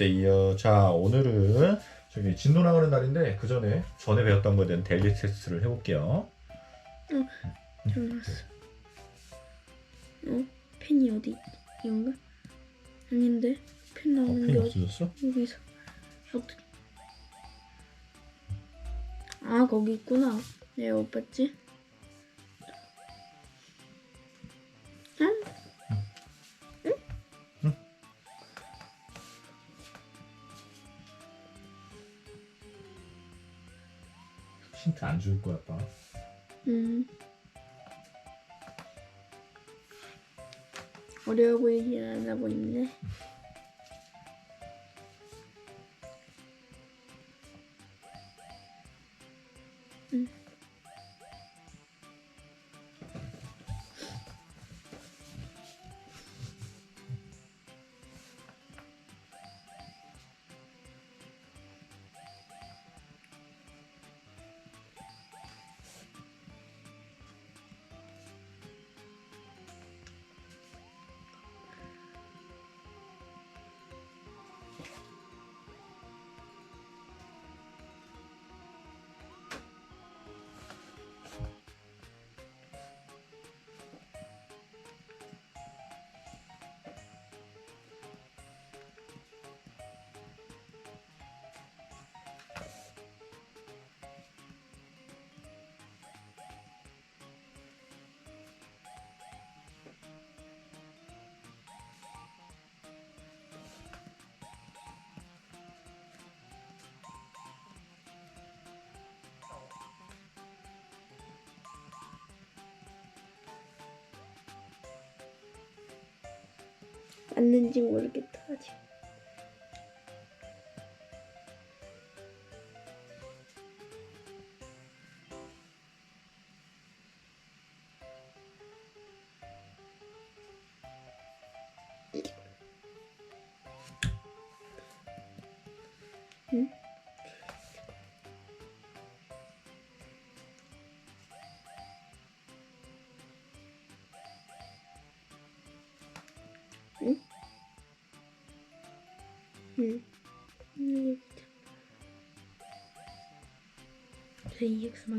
안녕하세요. 자, 오늘은 저기 진도 나가는 날인데 그 전에 전에 배웠던 거에 대한 데일리 테스트를 해볼게요. 잘났어. 어? 펜이 어디? 이건가? 아닌데? 펜 어, 나오는 펜이 게 어디? 없어졌어? 여기서. 아 거기 있구나. 내가 못 봤지? 응? 힌트 안 줄 거야, 아빠. 음. 어려워 보이진 않아 보이네. 맞는지 모르겠다 아직. 응. 음. 제 EX 마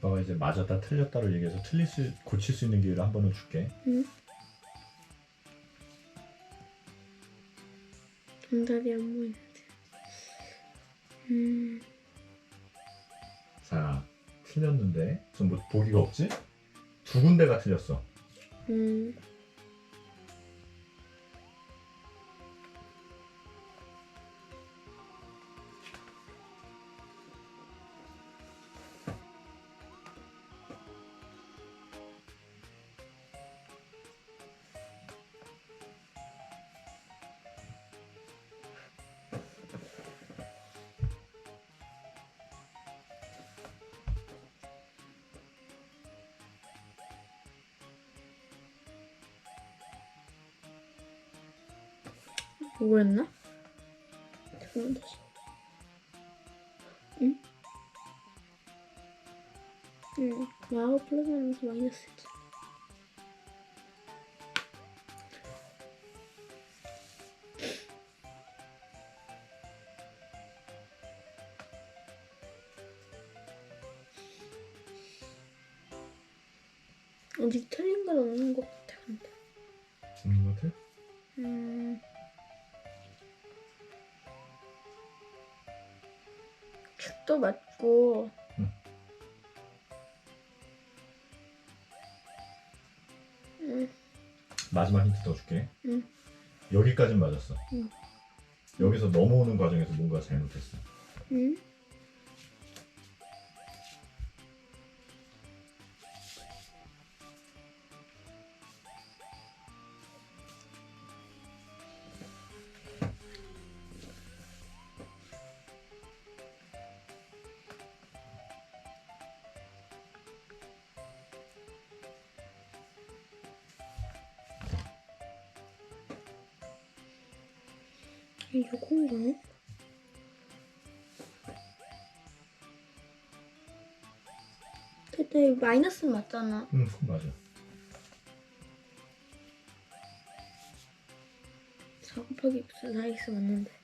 아빠가 이제 맞았다 틀렸다를 얘기해서 틀릴 수, 고칠 수 있는 기회를 한 번은 줄게. 응. 정답이 안 보이는데. 음. 자, 틀렸는데 무슨 뭐 보기가 없지? 두 군데가 틀렸어. 음. 이거였나? 잠깐만 다시. 응? 응. 와우 플러스 마이너스 마이너스지. 아직 틀린 건 없는 것 같아 근데. 없는 것 같아? 음. 축도 맞고. 응. 음. 마지막 힌트 더 줄게. 응. 여기까진 맞았어. 응. 여기서 넘어오는 과정에서 뭔가 잘못했어. 음. 요건가? 근데 마이너스는 맞잖아. 응, 맞아. 4 곱하기 x 4x 맞는데.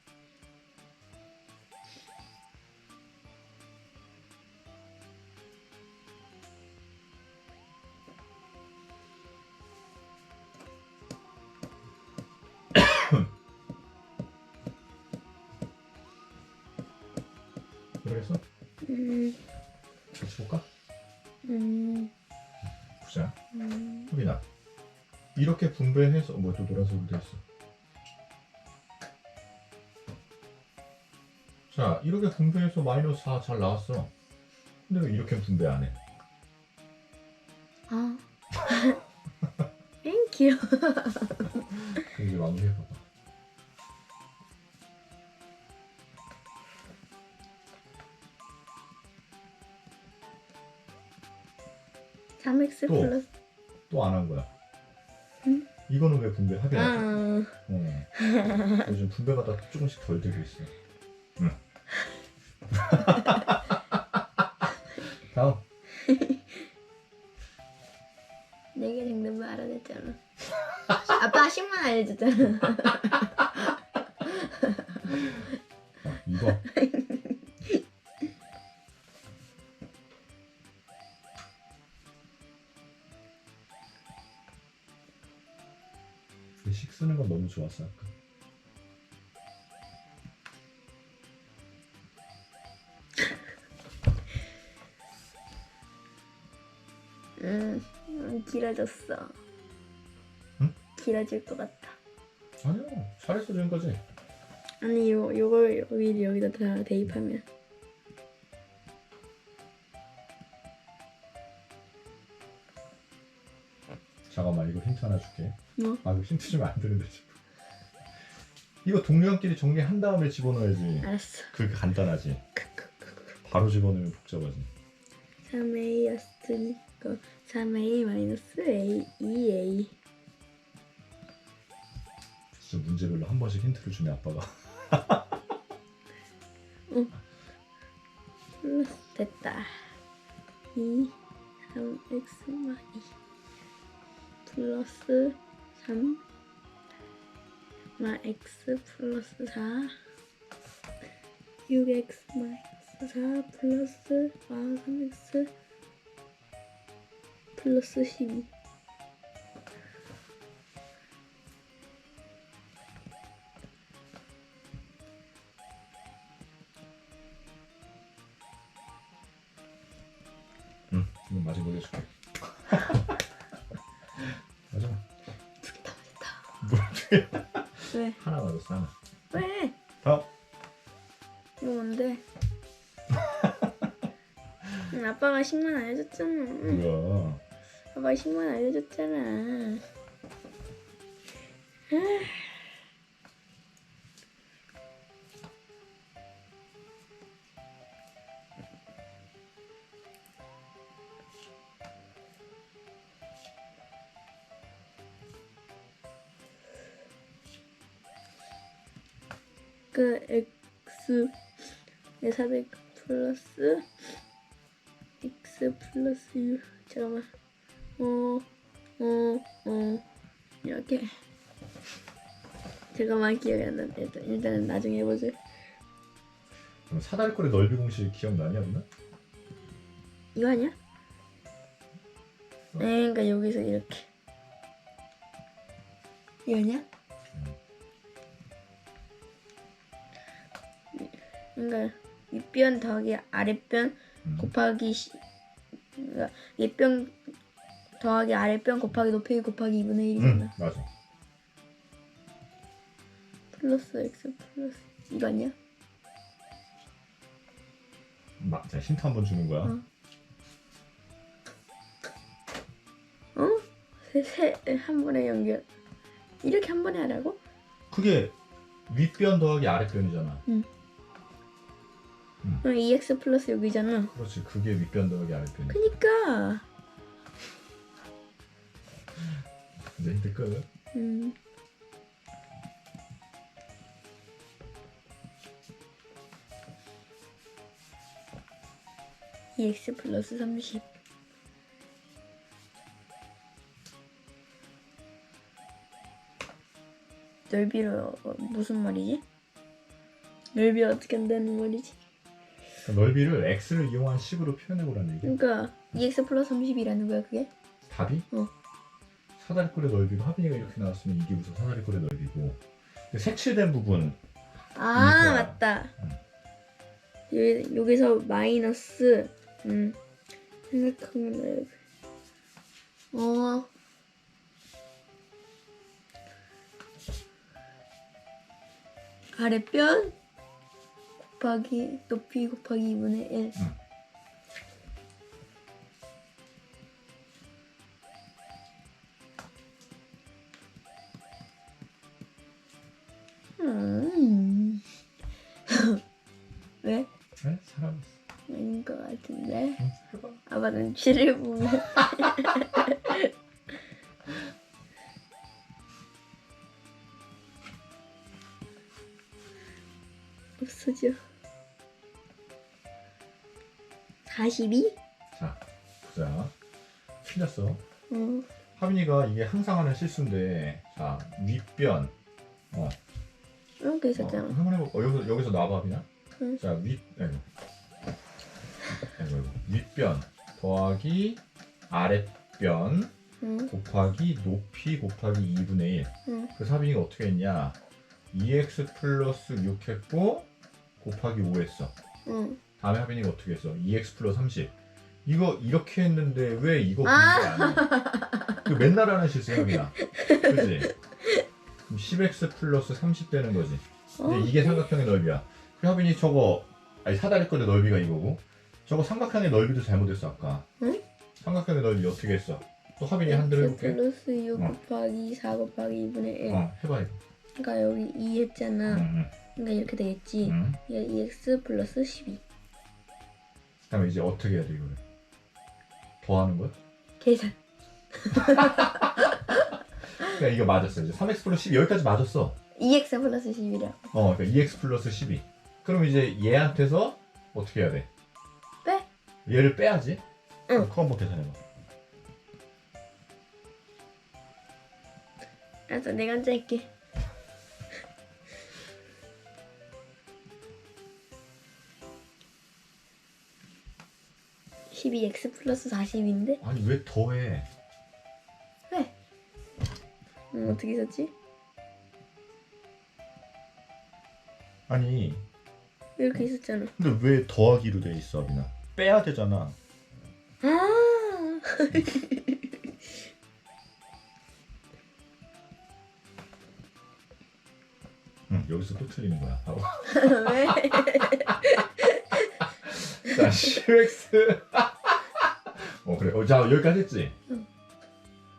이렇게 분배해서 뭐또 노란색으로 돼 있어. 자, 이렇게 분배해서 마이너스 4 잘 나왔어. 근데 왜 이렇게 분배 안 해? 아. 땡큐. 그럼 이제 마무리해봐봐. 삼 x 또. 플러스. 또 안 한 거야. 응? 이거는 왜 분배 하게 하지? 아. 어. 요즘 분배마다 조금씩 덜 되고 있어. 응. 다음. 네개 정도만 알아냈잖아. 아빠 10만 알려줬잖아. 자, 이거. 좋았어 아까. 음, 음, 길어졌어. 응? 길어질 것 같다. 아니야 잘했어 지금까지. 아니 요 요걸 여기 여기다 다 대입하면 잠깐만 이거 힌트 하나 줄게. 뭐? 아 이거 힌트 주면 안 되는데 지금. 이거 동료끼리 정리한 다음에 집어넣어야지. 알았어. 그렇게 간단하지. 바로 집어넣으면 복잡하지. 3a였으니까 3a 마이너스 a 2a 진짜 문제별로 한 번씩 힌트를 주네 아빠가. 플러스 됐다. 2 3x 마2 플러스 3 마 x 플러스 4 6x 마이너스 4 플러스 마 3x 플러스 12 응. 이거 마지막에 해줄게. 하나 맞았어 하나. 왜? 다음. 이거 뭔데? 응, 아빠가 10만 알려줬잖아. 뭐야? 아빠가 10만 알려줬잖아. 그 x 의400 플러스 x 플러스 6 잠깐만 어어 어. 이렇게. 잠깐만 기억이 안 난다 일단 일단은 나중에 해보자 그럼 사다리꼴의 넓이 공식 기억나냐 누나? 이거 아니야? 네 그러니까 여기서 이렇게. 이거 아 그러니까 윗변 더하기 아랫변 음. 곱하기 시, 그러니까 윗변 더하기 아랫변 곱하기 높이 곱하기 2분의 1이잖아. 응 맞아. 플러스 x 플러스 이거 아니야? 막, 자 힌트 한번 주는 거야. 어. 어? 세한 번에 연결. 이렇게 한 번에 하라고? 그게 윗변 더하기 아랫변이잖아. 응. 그럼 EX 플러스 여기잖아. 그렇지 그게 윗변 더하기 아랫변. 그니까. 이제 힌트 끝. 음. EX 플러스 30. 넓이로 무슨 말이지? 넓이 어떻게 한다는 말이지? 그 넓이를 x를 이용한 식으로 표현해보라는 얘기야. 그러니까 2x 플러스 30이라는 거야 그게? 답이? 어. 사다리꼴의 넓이고 하빈이가 이렇게 나왔으면 이게 우선 사다리꼴의 넓이고 그 색칠된 부분 아 그러니까. 맞다. 음. 여기, 여기서 마이너스 음 생각하면 어 아래변 곱하기 높이 곱하기 2분의 1 음. 왜? 네? 살아봤어. 아닌 것 같은데. 응, 해봐. 아빠 눈치를 보면 항상 하는 실수인데, 자 윗변. 어, 이렇게 어, 있었잖아. 한번 해봐. 어, 여기서 여기서 나와봐, 하빈아. 응. 자 윗, 아이고. 아이고, 아이고. 윗변 더하기 아랫변 응, 곱하기 높이 곱하기 2분의 1. 응, 그래서 하빈이가 어떻게 했냐? 2x 플러스 6 했고 곱하기 5 했어. 응. 다음에 하빈이가 어떻게 했어? 2x 플러스 30. 이거 이렇게 했는데 왜 이거 아! 안 해? 그 맨날 하는 실수야, 하빈아. 그지? 그럼 10x 플러스 30 되는 거지. 어? 근데 이게 삼각형의 넓이야. 그 하빈이 저거 아니 사다리꼴의 넓이가 이거고 저거 삼각형의 넓이도 잘못했어 아까. 응? 삼각형의 넓이 어떻게 했어? 또 하빈이 한 대로 x 해볼게. 플러스 6 어. 곱하기 4 곱하기 2분의 1. 어, 해봐 이거. 그러니까 여기 2 했잖아. 응, 그러니까 이렇게 되겠지. 응, 응. 이게 2x 플러스 12. 그다음에 이제 어떻게 해야 돼 이거를? 더하는 거야? 계산. 그러니까 이거 맞았어. 이제 3x 플러스 12 여기까지 맞았어. 2x 플러스 11이라. 어, 그러니까 2x 플러스 12. 그럼 이제 얘한테서 어떻게 해야 돼? 빼. 얘를 빼야지. 응. 그거 한번 계산해봐. 알았어, 내가 혼자 할게. (12) x 플러스 40인데 아니 왜 더해? 왜? 음, 어떻게 썼지? 아니 이렇게 있었잖아 근데 왜 더하기로 돼 있어, 아빈아? 빼야 되잖아. 아 응, 여기서 또 틀리는 거야. 바로. 왜? 자, 10x. 어, 그래. 어, 자, 여기까지 했지? 응.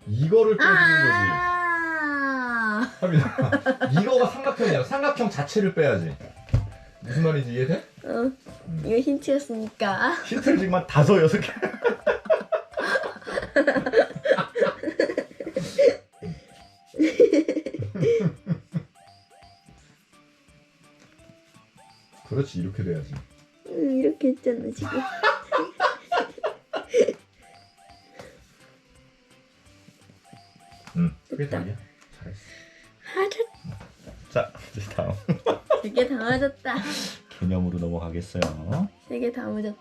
이거를 빼주는 거지. 아 하빈아, 이거가 삼각형이야. 삼각형 자체를 빼야지. 무슨 말인지 이해돼? 어, 음. 이거 힌트였으니까 힌트를 지금 한 다섯, 여섯 개. 그렇지, 이렇게 돼야지. 음, 이렇게 했잖아 지금 응, 그게. 답이야. 하자 자, 이제 다음. 되게 다 맞았다 개념으로 넘어가겠어요. 되게 다 맞았다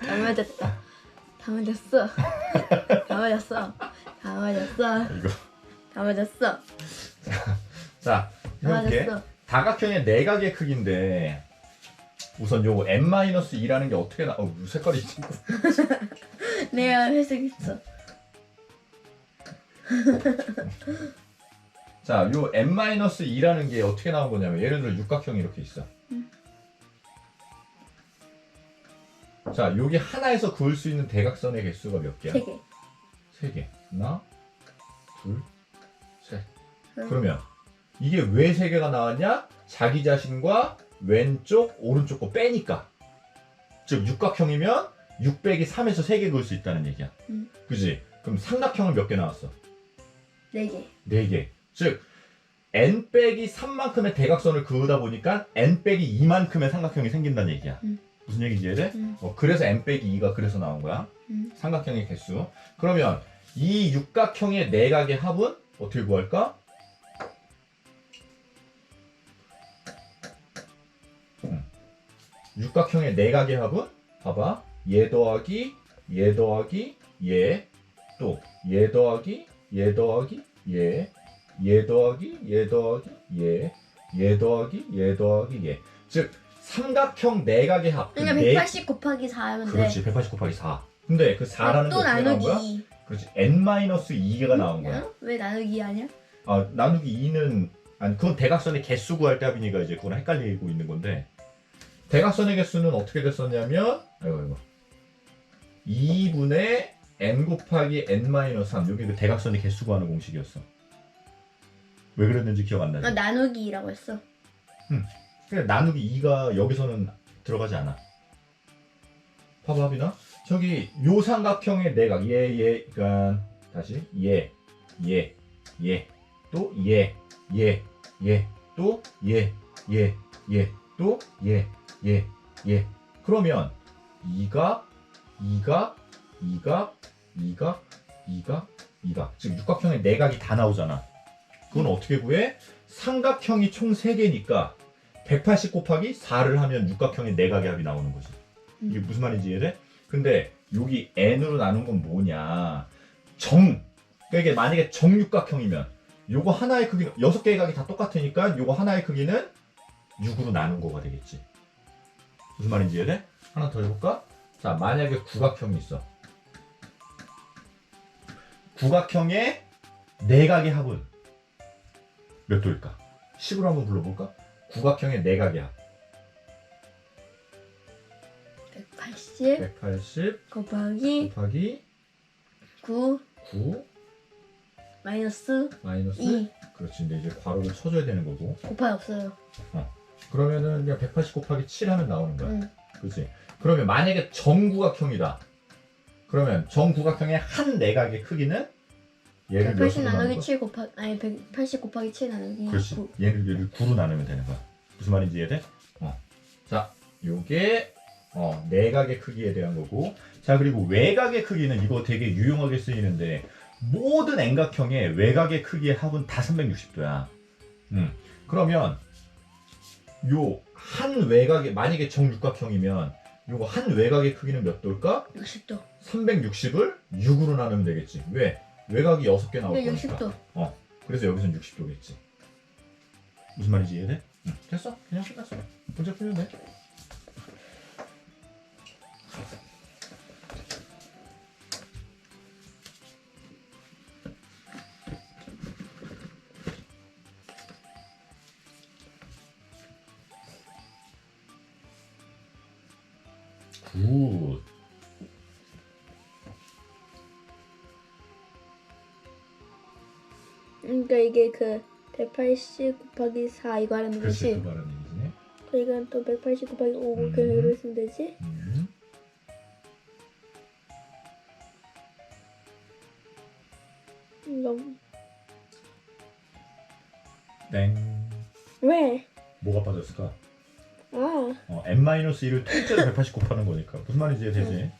다 맞았다 다 맞았어 다 맞았어 다 맞았어 이거. 다 맞았어 자, 다 해볼게. 맞았어 다각형의 내각의 크기인데 우선 요거 n-2라는 게 어떻게 나? 어, 색깔이. 내가 해석했어 자, 요 n-2라는 게 어떻게 나온 거냐면 예를 들어 육각형이 이렇게 있어. 음. 자, 여기 하나에서 그을 수 있는 대각선의 개수가 몇 개야? 세 개 세 개. 하나, 둘, 셋. 응. 그러면 이게 왜 세 개가 나왔냐? 자기 자신과 왼쪽, 오른쪽 거 빼니까. 즉 육각형이면 6 빼기 3에서 3개 그을 수 있다는 얘기야. 응. 그지? 그럼 삼각형은 몇 개 나왔어? 네개 4개. 즉 n 빼기 3만큼의 대각선을 그으다 보니까 n 빼기 2만큼의 삼각형이 생긴다는 얘기야. 음. 무슨 얘기인지 이해돼? 음. 어, 그래서 n 빼기 2가 그래서 나온 거야. 음. 삼각형의 개수. 그러면 이 육각형의 내각의 합은 어떻게 구할까? 음. 육각형의 내각의 합은 봐봐. 얘 더하기 얘 더하기 얘 또 얘 더하기 얘 더하기 얘, 얘 더하기 얘 더하기 얘, 얘 더하기 얘 더하기 얘. 즉 삼각형 내각의 합. 그 그러니까 네- 180 곱하기 4 하면 돼. 그렇지 180 곱하기 4. 근데 그 4라는 게 또 어떻게 나온 거야? 나누기 2. 그렇지 n-2가 나온 거야. 어? 왜 나누기 2 아니야? 아 나누기 2는 아니 그건 대각선의 개수 구할 때 합이니까 이제 그건 헷갈리고 있는 건데 대각선의 개수는 어떻게 됐었냐면 아이고 이거 2분의 n 곱하기 n-3 여기 그 대각선의 개수 구하는 공식이었어. 왜 그랬는지 기억 안 나지? 아, 나누기 2라고 했어. 그래 나누기 2가 여기서는 들어가지 않아. 봐봐 합이나? 저기 요 삼각형의 내각 얘 얘 그러니까 다시 얘얘얘얘얘또얘얘얘얘또얘얘얘얘 그러면 2가 2가 2가 2가 2가 즉 육각형의 내각이 다 나오잖아. 그건 어떻게 구해? 삼각형이 총 3개니까 180 곱하기 4를 하면 육각형의 내각의 합이 나오는 거지. 이게 무슨 말인지 이해돼? 근데 여기 n으로 나눈 건 뭐냐? 정. 그러니까 이게 만약에 정육각형이면 요거 하나의 크기 여섯 개의 각이 다 똑같으니까 요거 하나의 크기는 6으로 나눈 거가 되겠지. 무슨 말인지 이해돼? 하나 더 해볼까? 자, 만약에 구각형이 있어. 구각형의 내각의 합은 몇 도일까? 10으로 한번 불러볼까? 구각형의 내각의 합. 180 180 곱하기 곱하기 9 9 마이너스 마이너스 2 그렇지 근데 이제 괄호를 쳐줘야 되는 거고 곱하기 없어요. 그러면은 그냥 180 곱하기 7 하면 나오는 거야 응. 그렇지 그러면 만약에 정구각형이다 그러면 정구각형의 한 내각의 크기는 얘를 180 몇으로 나누는 나누기 거야? 7 곱하기 아니 180 곱하기 7 나누기 그렇지 9. 얘를 얘를 9로 나누면 되는 거야 무슨 말인지 이해돼? 어. 자 요게 어, 내각의 크기에 대한 거고 자 그리고 외곽의 크기는 이거 되게 유용하게 쓰이는데 모든 N각형의 외곽의 크기의 합은 다 360도야 음. 그러면 요 한 외곽의 만약에 정육각형이면 요거 한 외곽의 크기는 몇 도일까? 60도. 360을 6으로 나누면 되겠지 왜? 외곽이 6개 나올 근데 거니까 60도. 그래서 여기선 60도겠지. 무슨 말인지 이해돼? 응. 됐어. 그냥 끝났어. 문제 풀면 돼. 그러니까 이게 그 180 곱하기 4 이거 하는 거지. 그 말은 얘기지. 그러니까 또 180 곱하기 5 음. 그냥 이렇게 쓰면 되지. 음. 이거 땡. 왜? 뭐가 빠졌을까? 아 어, n-1을 통째로 180 곱하는 거니까 무슨 말인지 되지?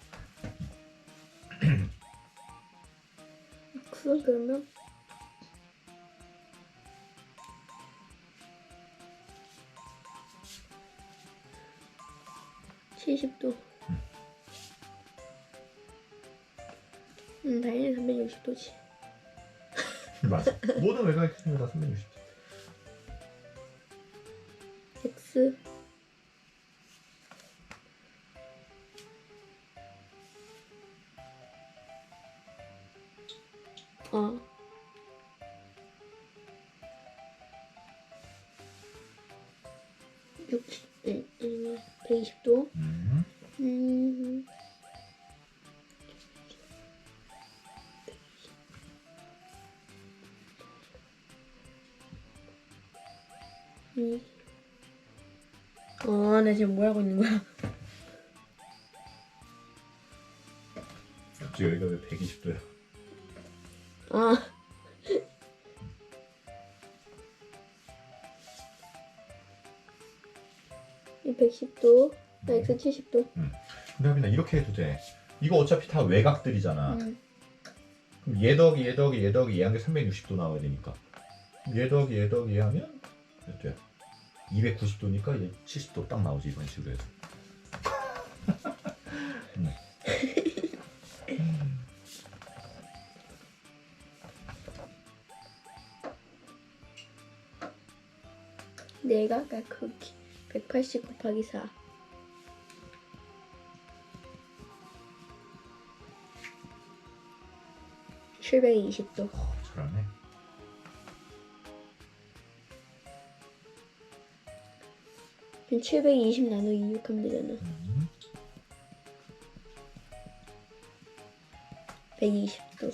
어 음, 음, 120도 음. 음 이. 아, 나 지금 뭐 하고 있는 거야? 갑자기 여기가 왜 120도야? 120도, 나 170도. 음. 근데 하빈아 음. 이렇게 해도 돼. 이거 어차피 다 외곽들이잖아. 음. 그럼 얘 더하기 얘 더하기 얘 더하기 얘한 게 360도 나와야 되니까. 얘 더하기 얘 더하기 얘 하면 몇 돼? 290도니까 얘 70도 딱 나오지 이런 식으로 해서. 음. 내가 아까 쿠키 180 곱하기 4. (720도) 어, 잘하네. 그럼 720 나누기 6 하면 되잖아 음. 120도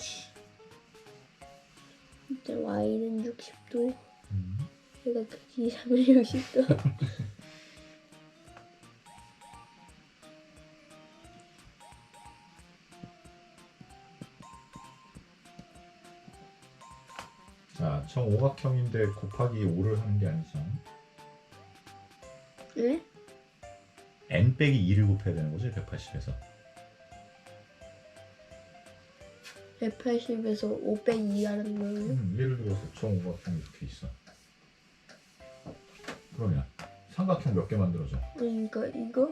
일단 y는 60도 음. 얘가 크기 360도 정 오각형인데 곱하기 5를 하는 게 아니죠. 네? n 빼기 2를 곱해야 되는 거지 180에서. 180에서 502 하는 거예요? 음, 예를 들어서 정 오각형이 이렇게 있어. 그러면 삼각형 몇 개 만들어져? 그러니까 이거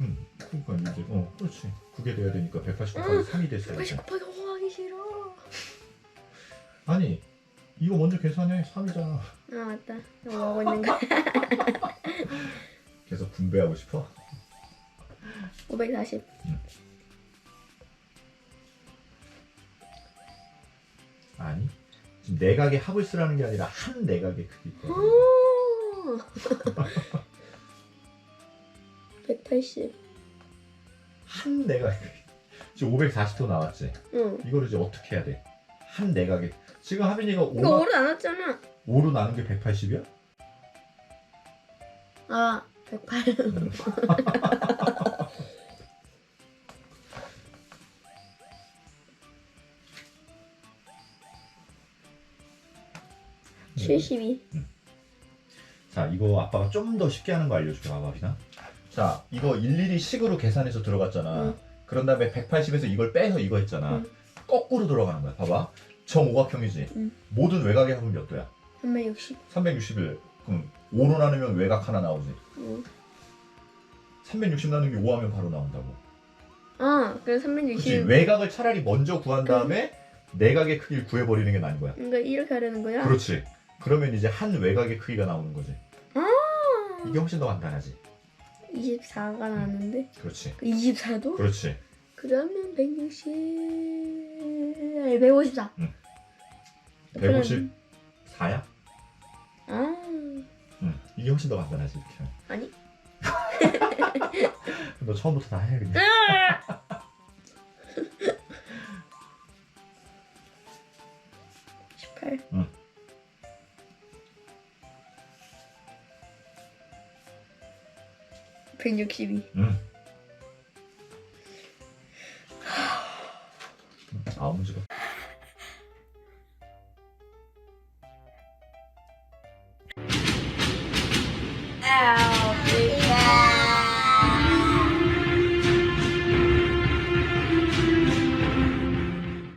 음, 그러니까 이제 어, 그렇지. 그게 돼야 되니까 180 곱하기 3이 됐어야 180 돼. 곱하기 5 하기 싫어 아니, 이거 먼저 계산해. 3이잖아. 아 맞다 나뭐 하고 있는 거야 계속 분배하고 싶어? 540 아니. 지금 내각의 합을 쓰라는 게 아니라 한 내각의 크기거든. 오! 180 한 내각의 크기. 지금 540도 나왔지. 응 이거를 이제 어떻게 해야 돼? 한 내각의 지금 하빈이가 이거 5로, 5로 나눴잖아 5로 나눈 게 180이야? 아 108. 칠십이. 자, 이거 아빠가 좀 더 쉽게 하는 거 알려줄게, 봐봐, 하빈아. 자, 이거 일일이 식으로 계산해서 들어갔잖아. 응. 그런 다음에 180에서 이걸 빼서 이거 했잖아. 응. 거꾸로 들어가는 거야, 봐봐. 정오각형이지. 응. 모든 외곽의 합은 몇 도야? 360. 361. 그럼 5로 나누면 외곽 하나 나오지. 응. 360 나누기 5 하면 바로 나온다고. 아, 그래서 그치? 360. 외곽을 차라리 먼저 구한 다음에 내각의 크기를 구해버리는 게 나은 거야. 그러니까 이렇게 하려는 거야? 그렇지. 그러면 이제 한 외곽의 크기가 나오는 거지. 아, 이게 훨씬 더 간단하지. 24가 나왔는데. 그렇지. 24도? 그렇지. 그러면 160. 154. 154야? 아, 응. 이게 훨씬 더 간단하지 이렇게. 하면. 아니. 너 처음부터 다 해 그냥. 응. 백육십이. 응.